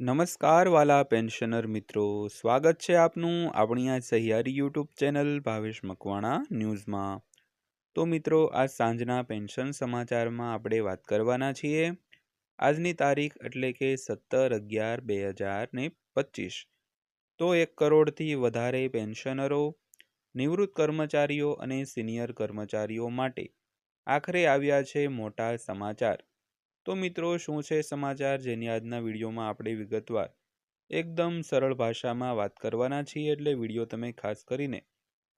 નમસ્કાર વાલા પેન્શનર મિત્રો. સ્વાગત છે આપનું આપણી આ સહિયારી યુટ્યુબ ચેનલ ભાવેશ મકવાણા ન્યૂઝમાં. તો મિત્રો, આજ સાંજના પેન્શન સમાચારમાં આપણે વાત કરવાના છીએ. આજની તારીખ એટલે કે સત્તર અગિયાર બે હજાર ને પચીસ. તો એક કરોડથી વધારે પેન્શનરો, નિવૃત્ત કર્મચારીઓ અને સિનિયર કર્મચારીઓ માટે આખરે આવ્યા છે મોટા સમાચાર. તો મિત્રો, શું છે સમાચાર જેની આજના વિડીયોમાં આપણે વિગતવાર? એકદમ સરળ ભાષામાં વાત કરવાના છીએ એટલે વીડિયો તમે ખાસ કરીને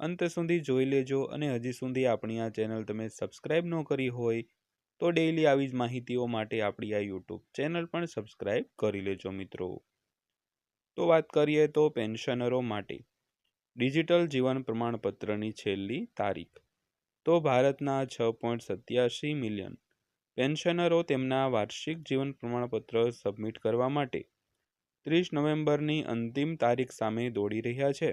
અંત સુધી જોઈ લેજો અને હજી સુધી આપણી આ ચેનલ તમે સબસ્ક્રાઈબ ન કરી હોય તો ડેઈલી આવી જ માહિતીઓ માટે આપણી આ યુટ્યુબ ચેનલ પણ સબસ્ક્રાઈબ કરી લેજો મિત્રો. તો વાત કરીએ તો પેન્શનરો માટે. ડિજિટલ જીવન પ્રમાણપત્રની છેલ્લી તારીખ. તો ભારતના છ પોઈન્ટ સત્યાસી મિલિયન પેન્શનરો તેમના વાર્ષિક જીવન પ્રમાણપત્ર સબમિટ કરવા માટે ત્રીસ નવેમ્બરની અંતિમ તારીખ સામે દોડી રહ્યા છે,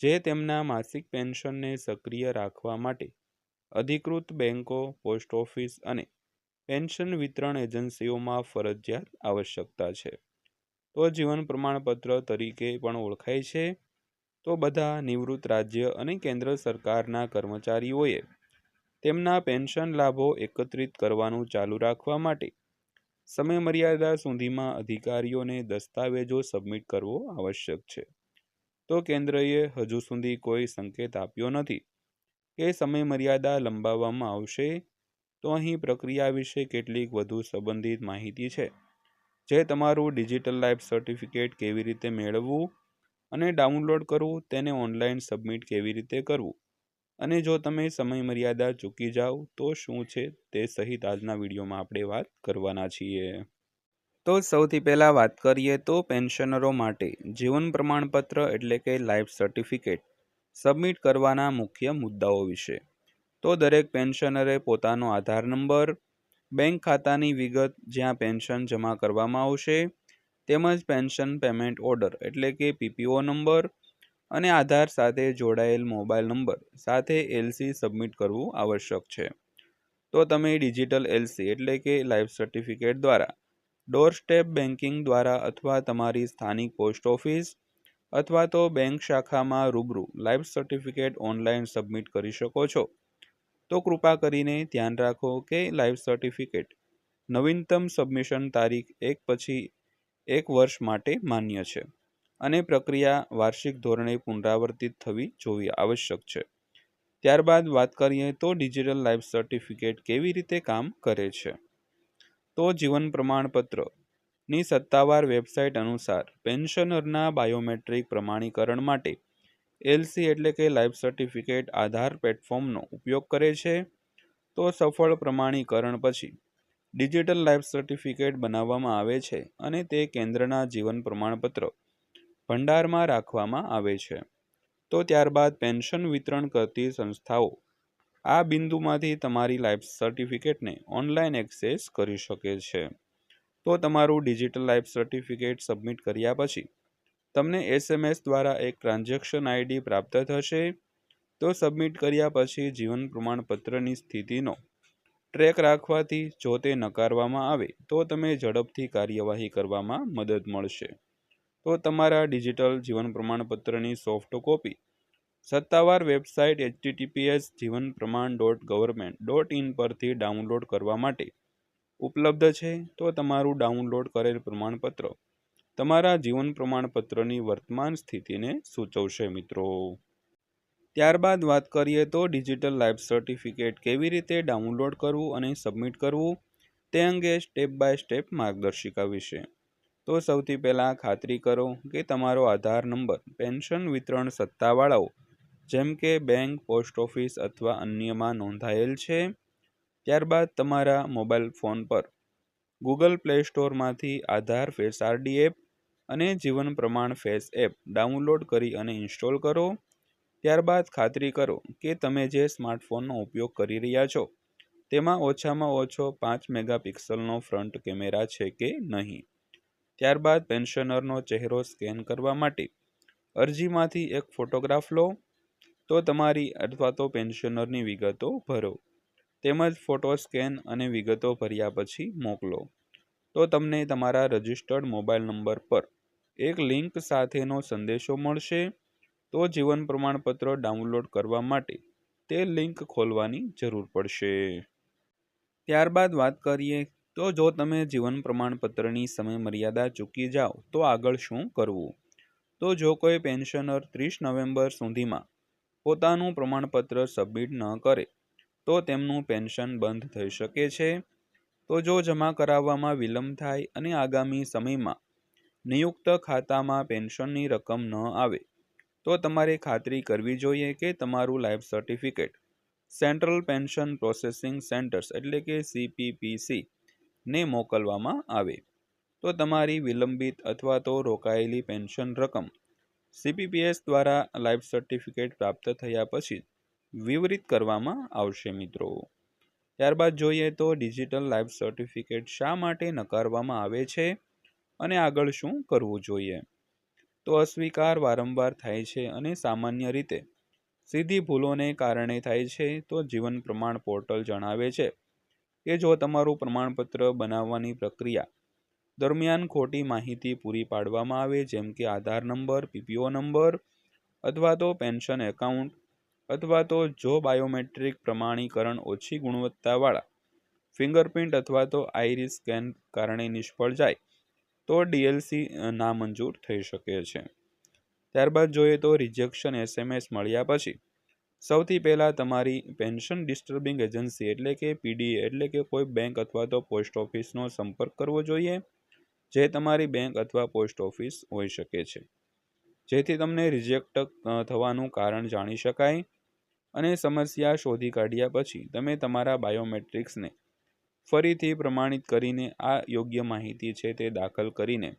જે તેમના માસિક પેન્શનને સક્રિય રાખવા માટે અધિકૃત બેંકો, પોસ્ટ ઓફિસ અને પેન્શન વિતરણ એજન્સીઓમાં ફરજિયાત આવશ્યકતા છે. તો જીવન પ્રમાણપત્ર તરીકે પણ ઓળખાય છે, તો બધા નિવૃત્ત રાજ્ય અને કેન્દ્ર સરકારના કર્મચારીઓએ તેમના પેન્શન લાભો એકત્રિત કરવાનું ચાલુ રાખવા માટે સમયમર્યાદા સુધીમાં અધિકારીઓને દસ્તાવેજો સબમિટ કરવો આવશ્યક છે. તો કેન્દ્રએ હજુ સુધી કોઈ સંકેત આપ્યો નથી કે સમયમર્યાદા લંબાવવામાં આવશે તો અહીં પ્રક્રિયા વિશે કેટલીક વધુ સંબંધિત માહિતી છે. જે તમારું ડિજિટલ લાઈફ સર્ટિફિકેટ કેવી રીતે મેળવવું અને ડાઉનલોડ કરવું, તેને ઓનલાઈન સબમિટ કેવી રીતે કરવું? અને જો તમે સમય મર્યાદા ચૂકી જાઓ, તો શું છે તે સહિત આજના વિડીયોમાં આપણે વાત કરવાના છીએ. તો સૌથી પહેલાં વાત કરીએ તો પેન્શનરો માટે જીવન પ્રમાણપત્ર એટલે કે લાઈફ સર્ટિફિકેટ સબમિટ કરવાના મુખ્ય મુદ્દાઓ વિશે. તો દરેક પેન્શનરે પોતાનો આધાર નંબર, બેંક ખાતાની વિગત જ્યાં પેન્શન જમા કરવામાં આવશે, તેમજ પેન્શન પેમેન્ટ ઓર્ડર એટલે કે પીપીઓ નંબર અને આધાર સાથે જોડાયેલ મોબાઈલ નંબર સાથે એલસી સબમિટ કરવું આવશ્યક છે. તો તમે ડિજિટલ એલસી એટલે કે લાઈફ સર્ટિફિકેટ દ્વારા ડોર સ્ટેપ બેન્કિંગ દ્વારા અથવા તમારી સ્થાનિક પોસ્ટ ઓફિસ અથવા તો બેંક શાખામાં રૂબરૂ લાઈફ સર્ટિફિકેટ ઓનલાઈન સબમિટ કરી શકો છો. તો કૃપા કરીને ધ્યાન રાખો કે લાઈફ સર્ટિફિકેટ નવીનતમ સબમિશન તારીખ એક પછી એક વર્ષ માટે માન્ય છે. અને પ્રક્રિયા વાર્ષિક ધોરણે પુનરાવર્તિત થવી જોવી આવશ્યક છે. ત્યારબાદ વાત કરીએ તો ડિજિટલ લાઈફ સર્ટિફિકેટ કેવી રીતે કામ કરે છે? તો જીવન પ્રમાણપત્રની સત્તાવાર વેબસાઇટ અનુસાર, પેન્શનરના બાયોમેટ્રિક પ્રમાણીકરણ માટે એલસી એટલે કે લાઈફ સર્ટિફિકેટ આધાર પ્લેટફોર્મનો ઉપયોગ કરે છે. તો સફળ પ્રમાણીકરણ પછી ડિજિટલ લાઈફ સર્ટિફિકેટ બનાવવામાં આવે છે અને તે કેન્દ્રના જીવન પ્રમાણપત્ર ભંડારમાં રાખવામાં આવે છે. તો ત્યારબાદ પેન્શન વિતરણ કરતી સંસ્થાઓ આ બિંદુમાંથી તમારી લાઈફ સર્ટિફિકેટને ઓનલાઈન એક્સેસ કરી શકે છે. તો તમારું ડિજિટલ લાઈફ સર્ટિફિકેટ સબમિટ કર્યા પછી તમને એસએમએસ દ્વારા એક ટ્રાન્ઝેક્શન આઈડી પ્રાપ્ત થશે. તો સબમિટ કર્યા પછી જીવન પ્રમાણપત્રની સ્થિતિનો ટ્રેક રાખવાથી જો તે નકારવામાં આવે તો તમે ઝડપથી કાર્યવાહી કરવામાં મદદ મળશે. તો તમારા ડિજિટલ જીવન પ્રમાણપત્રની સોફ્ટ કોપી. સત્તાવાર website HTTPS Jeevan Pramaan dot government dot in પરથી ડાઉનલોડ કરવા માટે ઉપલબ્ધ છે. તો તમારું ડાઉનલોડ કરેલ પ્રમાણપત્ર તમારા જીવન પ્રમાણપત્રની વર્તમાન સ્થિતિને સૂચવશે, મિત્રો. ત્યારબાદ વાત કરીએ તો ડિજિટલ લાઈફ સર્ટિફિકેટ કેવી રીતે ડાઉનલોડ કરવું અને સબમિટ કરવું તે અંગે સ્ટેપ બાય સ્ટેપ માર્ગદર્શિકા વિશે. તો સૌથી પહેલાં ખાતરી કરો કે તમારો આધાર નંબર, પેન્શન વિતરણ સત્તાવાળાઓ, જેમ કે બેંક, પોસ્ટ ઓફિસ અથવા અન્યમાં નોંધાયેલ છે, ત્યારબાદ તમારા મોબાઈલ ફોન પર. ગૂગલ પ્લે સ્ટોરમાંથી આધાર ફેસ આરડી એપ અને જીવન પ્રમાણ ફેસ એપ ડાઉનલોડ કરી અને ઇન્સ્ટોલ કરો. ત્યારબાદ ખાતરી કરો કે તમે જે સ્માર્ટફોનનો ઉપયોગ કરી રહ્યા છો, તેમાં ઓછામાં ઓછો પાંચ મેગાપિક્સલનો ફ્રન્ટ કેમેરા છે કે નહીં. ત્યારબાદ પેન્શનરનો ચહેરો સ્કેન કરવા માટે અરજીમાંથી એક ફોટોગ્રાફ લો, તો તમારી અથવા તો પેન્શનરની વિગતો ભરો. તેમજ ફોટો સ્કેન અને વિગતો ભર્યા પછી મોકલો. તો તમને તમારા રજિસ્ટર્ડ મોબાઈલ નંબર પર એક લિંક સાથેનો સંદેશો મળશે. તો જીવન પ્રમાણપત્ર ડાઉનલોડ કરવા માટે તે લિંક ખોલવાની જરૂર પડશે. ત્યારબાદ વાત કરીએ તો જો તમે જીવન પ્રમાણપત્રની સમય મર્યાદા ચૂકી જાઓ, તો આગળ શું કરવું? તો જો કોઈ પેન્શનર ત્રીસ નવેમ્બર સુધીમાં પોતાનું પ્રમાણપત્ર સબમિટ ન કરે, તો તેમનું પેન્શન બંધ થઈ શકે છે. તો જો જમા કરાવવામાં વિલંબ થાય અને આગામી સમયમાં નિયુક્ત ખાતામાં પેન્શનની રકમ ન આવે, તો તમારે ખાતરી કરવી જોઈએ કે તમારું life certificate central pension processing centres એટલે કે સીપીપીસી ને મોકલવામાં આવે. તો તમારી વિલંબિત અથવા તો રોકાયેલી પેન્શન રકમ સીપીપીએસ દ્વારા લાઈફ સર્ટિફિકેટ પ્રાપ્ત થયા પછી વિવરિત કરવામાં આવશે મિત્રો. ત્યારબાદ જોઈએ તો ડિજિટલ લાઈફ સર્ટિફિકેટ શા માટે નકારવામાં આવે છે અને આગળ શું કરવું જોઈએ? તો અસ્વીકાર વારંવાર થાય છે અને સામાન્ય રીતે સીધી ભૂલોને કારણે થાય છે તો જીવન પ્રમાણ પોર્ટલ જણાવે છે. કે જો તમારું પ્રમાણપત્ર બનાવવાની પ્રક્રિયા દરમિયાન ખોટી માહિતી પૂરી પાડવામાં આવે, જેમ કે આધાર નંબર પીપીઓ નંબર અથવા તો પેન્શન એકાઉન્ટ અથવા તો જો બાયોમેટ્રિક પ્રમાણીકરણ ઓછી ગુણવત્તાવાળા ફિંગરપ્રિન્ટ અથવા તો આઈરિસ સ્કેન કારણે નિષ્ફળ જાય, તો ડીએલસી નામંજૂર થઈ શકે છે. ત્યારબાદ જોઈએ તો રિજેક્શન એસએમએસ મળ્યા પછી સૌથી પહેલાં તમારી પેન્શન ડિસ્ટર્બિંગ એજન્સી એટલે કે પીડીએ એટલે કે કોઈ બેંક અથવા તો પોસ્ટ ઓફિસનો સંપર્ક કરવો જોઈએ, જે તમારી બેંક અથવા પોસ્ટ ઓફિસ હોઈ શકે છે. જેથી તમને રિજેક્ટ થવાનું કારણ જાણી શકાય અને સમસ્યા શોધી કાઢ્યા પછી તમે તમારા બાયોમેટ્રિક્સને ફરીથી પ્રમાણિત કરીને આ યોગ્ય માહિતી છે તે દાખલ કરીને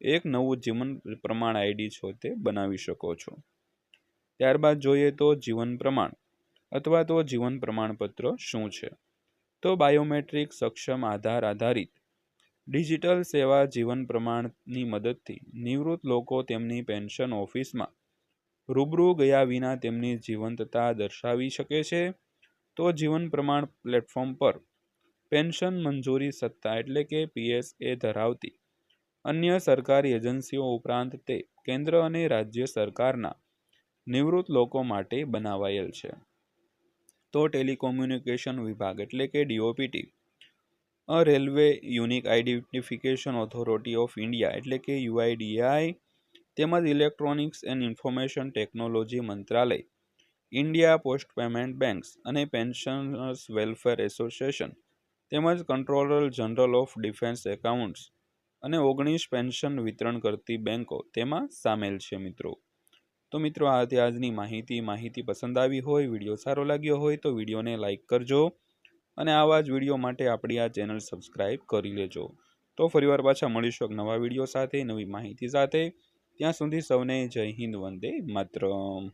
એક નવું જીવન પ્રમાણ આઈડી છો તે બનાવી શકો છો. ત્યારબાદ જોઈએ તો જીવન પ્રમાણ અથવા તો જીવન પ્રમાણપત્ર શું છે? તો બાયોમેટ્રિક સક્ષમ આધાર આધારિત ડિજિટલ સેવા જીવન પ્રમાણની મદદથી નિવૃત્ત લોકો તેમની પેન્શન ઓફિસમાં રૂબરૂ ગયા વિના તેમની જીવંતતા દર્શાવી શકે છે. તો જીવન પ્રમાણ પ્લેટફોર્મ પર પેન્શન મંજૂરી સત્તા એટલે કે પીએસએ ધરાવતી અન્ય સરકારી એજન્સીઓ ઉપરાંત તે કેન્દ્ર અને રાજ્ય સરકારના નિવૃત્ત લોકો માટે બનાવાયેલ છે. તો ટેલિકોમ્યુનિકેશન વિભાગ એટલે કે DOPT uh railway unique identification authority of India એટલે કે યુઆઈડીઆઈ તેમજ ઇલેક્ટ્રોનિક્સ એન્ડ ઇન્ફોર્મેશન ટેકનોલોજી મંત્રાલય, ઇન્ડિયા પોસ્ટ પેમેન્ટ બેંક્સ અને પેન્શનર્સ વેલફેર એસોસિએશન તેમજ controller general of defence accounts અને ઓગણીસ પેન્શન વિતરણ કરતી બેંકો તેમાં સામેલ છે મિત્રો. તો મિત્રો આ આજની માહિતી માહિતી પસંદ આવી હોય, વીડિયો સારો લાગ્યો હોય તો વિડીયોને લાઇક કરજો અને આવા જ વીડિયો માટે આપણી આ ચેનલ સબસ્ક્રાઈબ કરી લેજો. તો ફરીવાર પાછા મળીશું નવા વીડિયો સાથે, નવી માહિતી સાથે. ત્યાં સુધી સૌને જય હિન્દ, વંદે માતરમ.